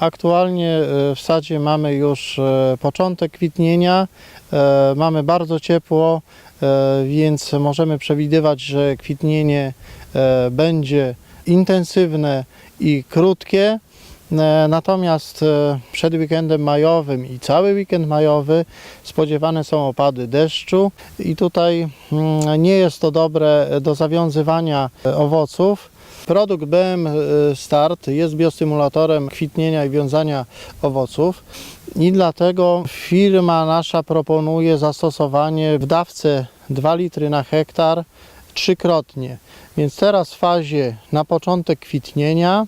Aktualnie e, w sadzie mamy już e, początek kwitnienia, e, mamy bardzo ciepło, więc możemy przewidywać, że kwitnienie będzie intensywne i krótkie. Natomiast przed weekendem majowym i cały weekend majowy spodziewane są opady deszczu i tutaj mm, nie jest to dobre do zawiązywania owoców. Produkt BM Start jest biostymulatorem kwitnienia i wiązania owoców i dlatego firma nasza proponuje zastosowanie w dawce 2 litry na hektar trzykrotnie. Więc teraz w fazie na początek kwitnienia,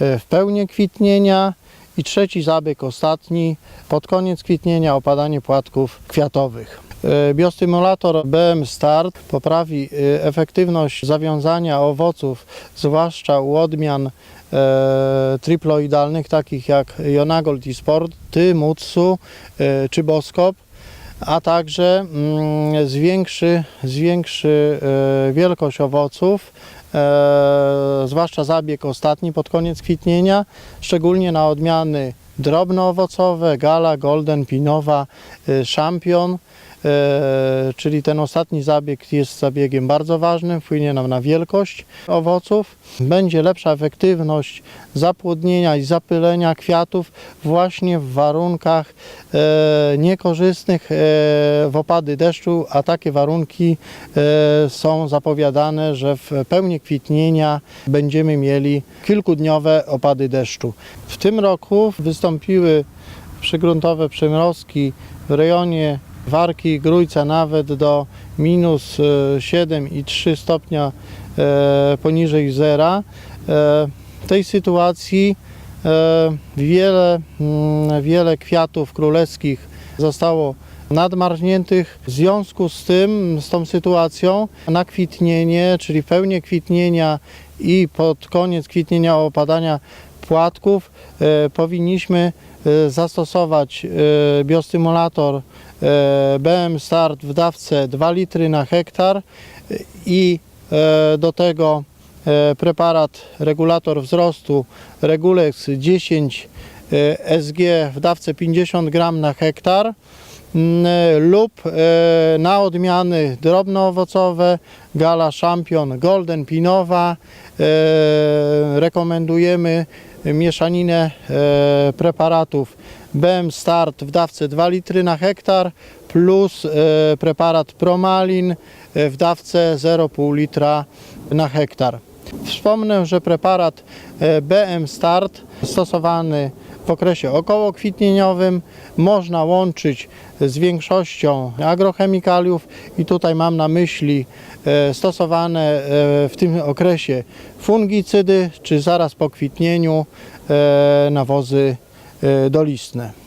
e, w pełni kwitnienia i trzeci zabieg ostatni pod koniec kwitnienia opadanie płatków kwiatowych. E, Biostymulator BM Start poprawi e, efektywność zawiązania owoców, zwłaszcza u odmian e, triploidalnych, takich jak Jonagold i Sport, Mutsu czy Boskop a także mm, zwiększy, zwiększy wielkość owoców, zwłaszcza zabieg ostatni pod koniec kwitnienia, szczególnie na odmiany drobnoowocowe, gala, golden, pinowa, champion, e, czyli ten ostatni zabieg jest zabiegiem bardzo ważnym, wpłynie nam na wielkość owoców. Będzie lepsza efektywność zapłodnienia i zapylenia kwiatów właśnie w warunkach e, niekorzystnych e, w opady deszczu, a takie warunki e, są zapowiadane, że w pełni kwitnienia będziemy mieli kilkudniowe opady deszczu. W tym roku wystąpiły przygruntowe przymrozki w rejonie Warki Grójca nawet do minus e, 7,3 stopnia e, poniżej zera. E, W tej sytuacji e, wiele, mm, wiele kwiatów królewskich zostało nadmarzniętych. W związku z tym, z tą sytuacją, na kwitnienie, czyli w pełni kwitnienia i pod koniec kwitnienia opadania płatków, e, powinniśmy e, zastosować e, biostymulator BM Start w dawce 2 litry na hektar i do tego preparat regulator wzrostu Regulex 10 e, SG w dawce 50 gram na hektar mm, lub na odmiany drobnoowocowe Gala Champion Golden Pinowa rekomendujemy mieszaninę e, preparatów BM Start w dawce 2 litry na hektar plus e, preparat Promalin e, w dawce 0,5 litra na hektar. Wspomnę, że preparat e, BM Start stosowany w okresie okołokwitnieniowym można łączyć z większością agrochemikaliów i tutaj mam na myśli e, stosowane e, w tym okresie fungicydy czy zaraz po kwitnieniu nawozy dolistne.